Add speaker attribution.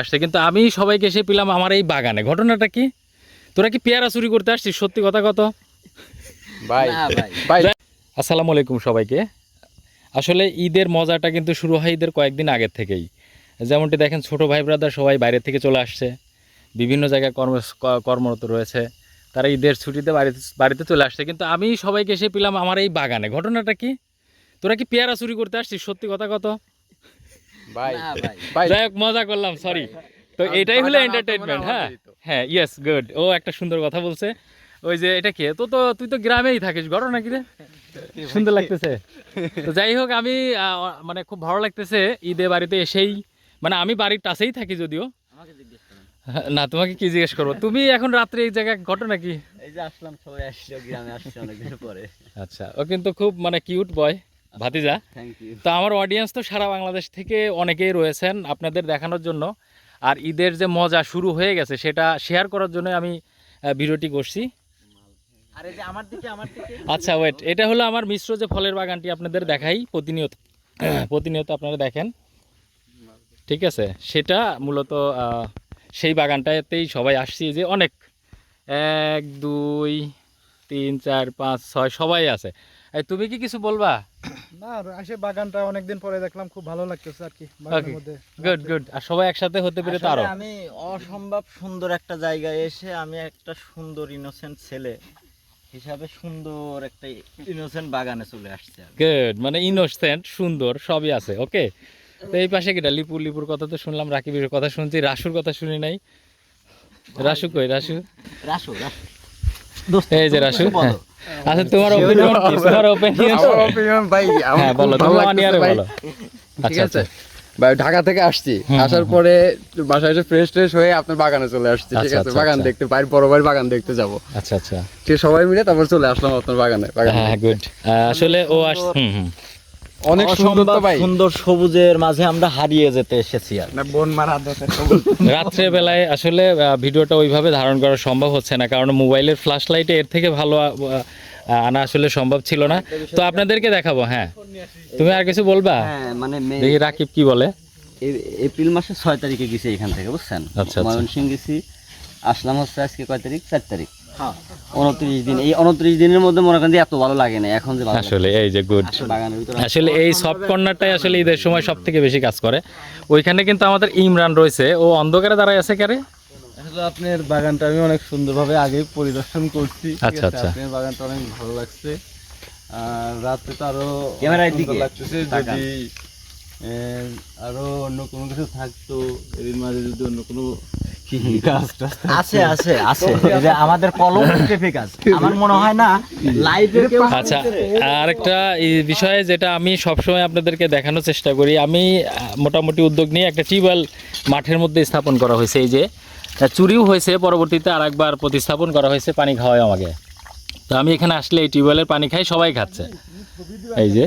Speaker 1: আসছে কিন্তু আমি সবাইকে এসে পেলাম আমার এই বাগানে। ঘটনাটা কি? তোরা কি পেয়ারা চুরি করতে আসছিস? সত্যি কথা কত?
Speaker 2: ভাই
Speaker 1: আসসালামু আলাইকুম সবাইকে। আসলে ঈদের মজাটা কিন্তু শুরু হয় ঈদের কয়েকদিন আগের থেকেই। যেমনটি দেখেন ছোট ভাই ব্রাদার সবাই বাইরে থেকে চলে আসছে। বিভিন্ন জায়গায় কর্ম কর্মরত রয়েছে। তারা ঈদের ছুটিতে বাড়িতে বাড়িতে চলে আসছে। কিন্তু আমি সবাইকে এসে পেলাম আমার এই বাগানে। ঘটনাটা কি? তোরা কি পেয়ারা চুরি করতে আসছিস? সত্যি কথা কত?
Speaker 2: ভাই
Speaker 1: যাই হোক মজা করলাম সরি তো এটাই হলো হ্যাঁ হ্যাঁ? ইয়েস গুড ও একটা সুন্দর কথা বলছে। ওই যে এটা কি? তো তো তুই তো গ্রামেই থাকিস ঘটনা কি রে? সুন্দর লাগতেছে। তো যাই হোক আমি মানে খুব ভালো লাগতেছে ঈদে বাড়িতে এসেই। মানে আমি বাড়ির কাছেই থাকি যদিও।
Speaker 3: আমাকে
Speaker 1: না তোমাকে কি জিজ্ঞেস করব? তুমি এখন রাত্রে এই জায়গায় ঘটনা কি
Speaker 3: এই যে আসলাম সবাই আসলো গ্রামে আসছে অনেকদিন পরে।
Speaker 1: আচ্ছা ও কিন্তু খুব মানে কিউট বয় ভাতিজা তো আমার অডিয়েন্স তো সারা বাংলাদেশ থেকে অনেকেই রয়েছেন আপনাদের দেখানোর জন্য। আর ঈদের যে মজা শুরু হয়ে গেছে সেটা শেয়ার করার জন্য আমি ভিডিওটি করছি। আচ্ছা ওয়েট এটা হলো আমার মিশ্র যে ফলের বাগানটি আপনাদের দেখাই প্রতিনিয়ত প্রতিনিয়ত আপনারা দেখেন। ঠিক আছে? সেটা মূলত সেই বাগানটাতেই সবাই আসছি যে অনেক। এক দুই তিন চার পাঁচ ছয় সবাই আছে। এই তুমি কি কিছু বলবা?
Speaker 4: না আসে বাগানটা অনেকদিন পরে দেখলাম খুব ভালো লাগতেছে আর কি বাগানের মধ্যে।
Speaker 1: গুড গুড আর সবাই একসাথে হতে পেরে তো
Speaker 5: আরও। আমি অসম্ভব সুন্দর একটা জায়গায় এসে আমি একটা সুন্দর ইনোসেন্ট ছেলে হিসাবে সুন্দর একটা ইনোসেন্ট বাগানে চলে আসছে
Speaker 1: গুড মানে ইনোসেন্ট সুন্দর সবই আছে ওকে তো এই পাশে কিটা? লিপুর লিপুর কথা তো শুনলাম রাকিবের কথা শুনছি রাসুর কথা শুনি নাই। রাসু কই? রাসু?
Speaker 5: রাসু রাসু।
Speaker 1: এই যে রাসু। আচ্ছা তোমার অপিনিয়ন তোমার অপিনিয়ন
Speaker 2: আমার অপিনিয়ন ভাই
Speaker 1: হ্যাঁ বলো
Speaker 2: তোমার
Speaker 1: অনিয়ারে। বলো।
Speaker 2: ঠিক
Speaker 1: আচ্ছা।
Speaker 2: আছে।
Speaker 1: আচ্ছা
Speaker 2: ভাই ঢাকা থেকে আসছি। আসার পরে বাসায় এসে ফ্রেশ ট্রেশ হয়ে আপনার বাগানে চলে আসছি ঠিক
Speaker 1: আচ্ছা,
Speaker 2: আছে?
Speaker 1: আচ্ছা,
Speaker 2: বাগান
Speaker 1: আচ্ছা।
Speaker 2: দেখতে বাইরে বড় ভাই বাগান দেখতে যাব।
Speaker 1: আচ্ছা আচ্ছা।
Speaker 2: ঠিক সবাই মিলে তারপর চলে আসলাম আপনার বাগানে বাগানে
Speaker 1: হ্যাঁ গুড আসলে ও আস হুম হুম।
Speaker 2: অনেক সুন্দর তো ভাই।
Speaker 5: সুন্দর সবুজের মাঝে আমরা হারিয়ে যেতে এসেছি আর।
Speaker 2: না বোন মারা
Speaker 1: রাত্রে বেলায় আসলে ভিডিওটা ওইভাবে ধারণ করা সম্ভব হচ্ছে না কারণ মোবাইলের ফ্ল্যাশ লাইটে এর থেকে ভালো আনা আসলে সম্ভব ছিল না। তো আপনাদেরকে দেখাবো হ্যাঁ। তুমি আর কিছু বলবা?
Speaker 5: হ্যাঁ মানে
Speaker 1: দেখি রাকিব কি বলে।
Speaker 5: এপ্রিল মাসের ছয় তারিখে গেছি এখান থেকে বুঝছেন?
Speaker 1: আচ্ছা, আচ্ছা।
Speaker 5: ময়মনসিং গেছি আসলাম হচ্ছে আজকে কয় তারিখ? চার তারিখ। উনত্রিশ দিন। এই উনত্রিশ দিনের মধ্যে মনে করেন যে এত ভালো লাগে না এখন যে
Speaker 1: আসলে এই যে গুড আসলে এই সফট কর্নারটাই আসলে ঈদের সময় সব থেকে বেশি কাজ করে। ওইখানে কিন্তু আমাদের ইমরান রয়েছে। ও অন্ধকারে দাঁড়ায় আছে কারে?
Speaker 4: আসলে আপনার বাগানটা আমি অনেক সুন্দরভাবে আগেই পরিদর্শন করছি।
Speaker 1: আচ্ছা, আচ্ছা।
Speaker 4: আপনার বাগানটা অনেক ভালো লাগছে। আর রাতে তো আরও
Speaker 5: ক্যামেরার দিকে
Speaker 4: লাগতেছে যদি আরও অন্য কোনো কিছু থাকতো এর মাঝে যদি অন্য কোনো।
Speaker 5: আছে আছে আছে। যে আমাদের কলম ট্রাফিক আছে। আমার মনে হয় না লাইভে
Speaker 1: আচ্ছা আরেকটা বিষয়ে যেটা আমি সবসময় আপনাদেরকে দেখানোর চেষ্টা করি আমি মোটামুটি উদ্যোগ নিয়ে একটা টিউবওয়েল মাঠের মধ্যে স্থাপন করা হয়েছে এই যে চুরিও হয়েছে পরবর্তীতে আরেকবার প্রতিস্থাপন করা হয়েছে পানি খাওয়ায় আমাকে। তো আমি এখানে আসলে এই টিউবওয়েলের পানি খাই সবাই খাচ্ছে। এই যে।